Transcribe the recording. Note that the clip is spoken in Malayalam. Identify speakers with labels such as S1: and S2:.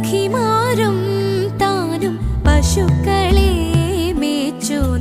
S1: സഖിമാരും